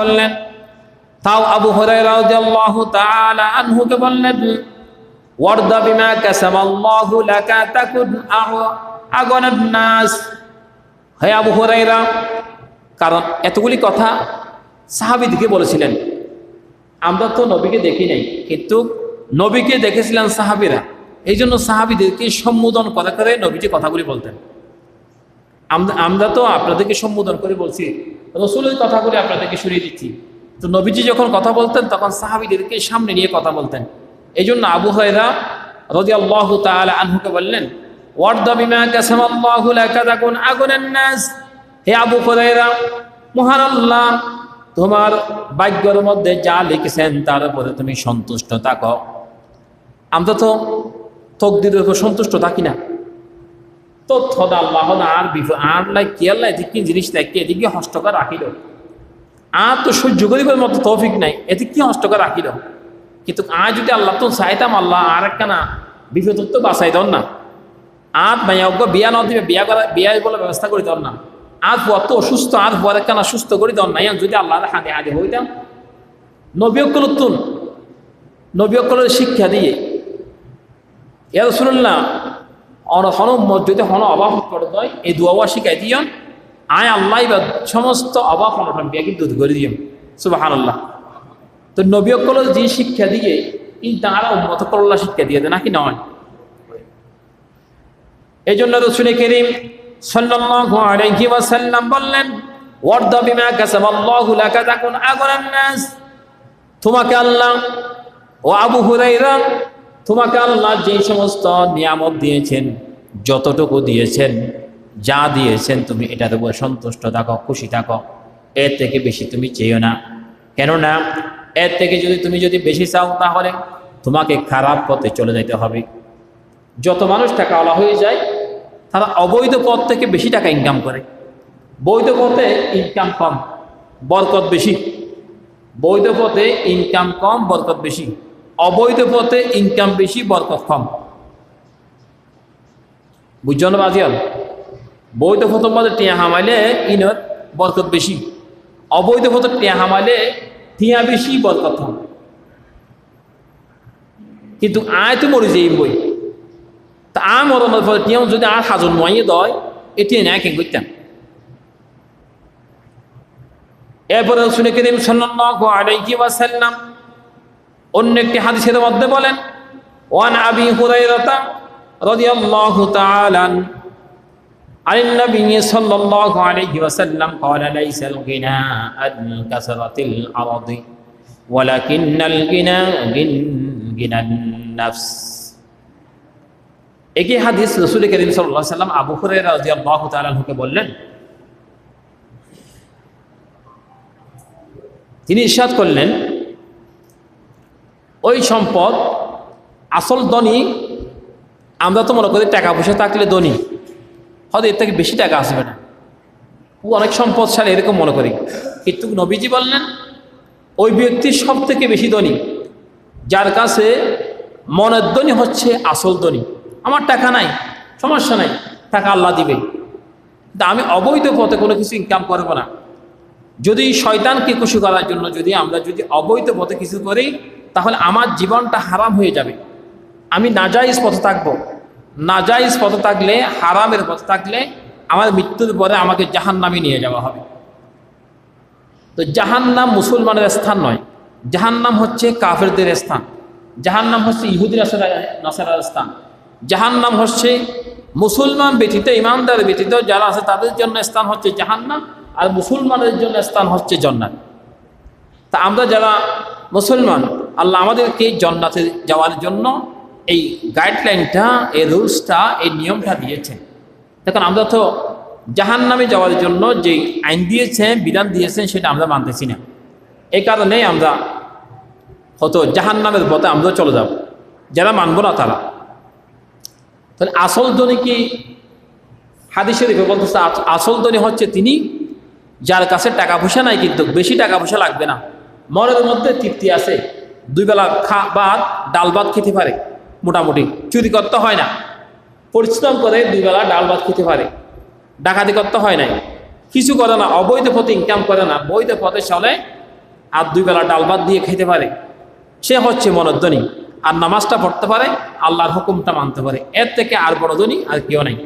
বললেন, তাও আবু তাআলা আনহুকে বললেন কারণ এতগুলি কথা সাহাবীদিকে বলেছিলেন। আমরা তো নবীকে দেখি নাই, কিন্তু নবীকে দেখেছিলেন সাহাবীরা। এই জন্য সাহাবীদেরকে সম্বোধন করে করে নবীজি কথাগুলি বলতেন। আমরা তো আপনাদেরকে সম্বোধন করে বলছি রসুলের কথাগুলি আপনাদেরকে শুনিয়ে দিচ্ছি। তো নবীজি যখন কথা বলতেন, তখন সাহাবিদেরকে সামনে নিয়ে কথা বলতেন। এই জন্য আবু হয়রা রদি আল্লাহ তাআলা আনহুকে বললেন হে আবু হুরায়রা, মহান আল্লাহ, তোমার ভাগ্যের মধ্যে যা লিখেছেন, তার উপরে তুমি সন্তুষ্ট থাকো। আমরা তো তকদিরের উপর সন্তুষ্ট থাকি না। তথ্য আল্লাহ আর বিফ আর লাই কি আল্লাহ এদিকে জিনিস দেখে এদিকে হস্তকার রাখিল আর তো সহ্য করিবার মতো তৌফিক নাই এতে কি হস্তকার রাখিল কিন্তু আজ যদি আল্লাহ তো চাইতাম, আল্লাহ আর একখানা বিপদ তো বাঁচাই দন না। আজ মাইয়া অজ্ঞ বিয়া ন দিবে, বিয়া করা বিয়া বলে ব্যবস্থা করে দন না। আজ বুয়া তো অসুস্থ আজ বুয়ার একখানা সুস্থ করে দন না যদি আল্লাহ হাতে হাতে হইতাম। নবীকল তুন নবীকলের শিক্ষা দিয়ে ইয়ার শুনুল্লাহ অন হন যদি হন অভাব করে দেয়, এই দুয়া শিখাই দিয়ন। আয় আল্লাহ বা সমস্ত অভাব অনটন বিয়া কিন্তু দূর করে দিয়ম সুবাহ আল্লাহ তো নবীকল যে শিক্ষা দিয়ে, এই তাঁরা উন্মত করল্লা শিক্ষা দিয়ে দেয়, নাকি নয়? এই জন্য রসুল করিম সাল্লাল্লাহু আলাইহি ওয়াসাল্লাম বললেন তোমাকে আল্লাহ ও আবু হুরাইরা তোমাকে আল্লাহ যে সমস্ত নিয়ামত দিয়েছেন, যতটুকু দিয়েছেন, যা দিয়েছেন, তুমি এটাতে উপর সন্তুষ্ট থাকো, খুশি থাকো। এর থেকে বেশি তুমি চেয়েও না। কেননা, এর থেকে যদি তুমি যদি বেশি চাও, তাহলে তোমাকে খারাপ পথে চলে যেতে হবে। যত মানুষ টাকা টাকাওয়ালা হয়ে যায়, তারা অবৈধ পথ থেকে বেশি টাকা ইনকাম করে। বৈধ পথে ইনকাম কম, বরকত বেশি। বৈধ পথে ইনকাম কম, বরকত বেশি। অবৈধ পথে ইনকাম বেশি, বরকত কম। বুঝছেন বাজিয়াল? বৈধ পথের মধ্যে টিয়া হামাইলে ইনত বরকত বেশি। অবৈধ পথে টিয়া হামাইলে টিয়া বেশি, বরকত কম। কিন্তু আয় তো মরে যাই বই। তা আ মরণের ফলে টিয়াও যদি আর হাজন নোয়াইয়ে দয় এটি ন্যায় কেন করতাম এরপরে শুনে করিম সাল্লাল্লাহু আলাইহি ওয়াসাল্লাম অন্য একটি হাদিসের মধ্যে বলেন ওয়ান আবি হুরাইরাতা রাদিয়াল্লাহু তাআলা عن النبي صلى الله عليه وسلم قال ليس الغنى عن كثرة الأرض ولكن الغنى غنى النفس একই হাদিস রসুল করিম সাল্লাহ সাল্লাম আবু হুরাইরা রাদিয়াল্লাহু তাআলা আনহুকে বললেন তিনি ইরশাদ করলেন ওই সম্পদ, আসল ধনী, আমরা তো মনে করি টাকা পয়সা থাকলে ধনী। হয়তো এর থেকে বেশি টাকা আসবে না। ও অনেক সম্পদশালী এরকম মনে করি। কিন্তু নবীজি বললেন, ওই ব্যক্তি সব থেকে বেশি ধনী, যার কাছে মনের ধনী হচ্ছে আসল ধনী। আমার টাকা নাই, সমস্যা নাই, টাকা আল্লাহ দিবে। আমি অবৈধ পথে কোনো কিছু ইনকাম করব না। যদি শয়তানকে খুশি করার জন্য, যদি আমরা যদি অবৈধ পথে কিছু করি তাহলে আমার জীবনটা হারাম হয়ে যাবে। আমি নাজাইজ পথে থাকব। নাজাইজ পথে থাকলে, হারামের পথে থাকলে আমার মৃত্যুর পরে আমাকে জাহান নামে নিয়ে যাওয়া হবে। তো জাহান্নাম মুসলমানের স্থান নয়। জাহান্নাম হচ্ছে কাফেরদের স্থান। জাহান্নাম হচ্ছে ইহুদি নাসারার স্থান। জাহান্নাম হচ্ছে মুসলমান ব্যতীত, ইমানদার ব্যতীত, যারা আছে তাদের জন্য স্থান হচ্ছে জাহান্নাম আর মুসলমানের জন্য স্থান হচ্ছে জন্নাত। তা আমরা যারা মুসলমান আল্লাহ আমাদেরকে জন্নাতে যাওয়ার জন্য এই গাইডলাইনটা এই রুলসটা এই নিয়মটা দিয়েছেন। দেখুন, আমরা তো জাহান নামে যাওয়ার জন্য যে আইন দিয়েছেন, বিধান দিয়েছেন, সেটা আমরা মানতেছি না। এই কারণে আমরা হয়তো জাহান নামের পথে আমরা চলে যাব। যারা মানব না তারা। তাহলে আসল ধনী কি? হাদিসের বলতেছে আসল ধনী হচ্ছে তিনি যার কাছে টাকা পয়সা নাই কিন্তু বেশি টাকা পয়সা লাগবে না। মনের মধ্যে তৃপ্তি আছে। দুই বেলা খা, ভাত, ডাল ভাত খেতে পারে, মোটামুটি। চুরি করতে হয় না। পরিশ্রম করে দুই বেলা ডাল ভাত খেতে পারে। ডাকাতি করতে হয় নাই। কিছু করে না, অবৈধ পথে ইনকাম করে না, বৈধ পথে চলে আর দুই বেলা ডাল ভাত দিয়ে খেতে পারে। সে হচ্ছে মনধ্বনি। আর নামাজটা পড়তে পারে, আল্লাহর হুকুমটা মানতে পারে। এর থেকে আর বড় ধনী আর কেউ নেই।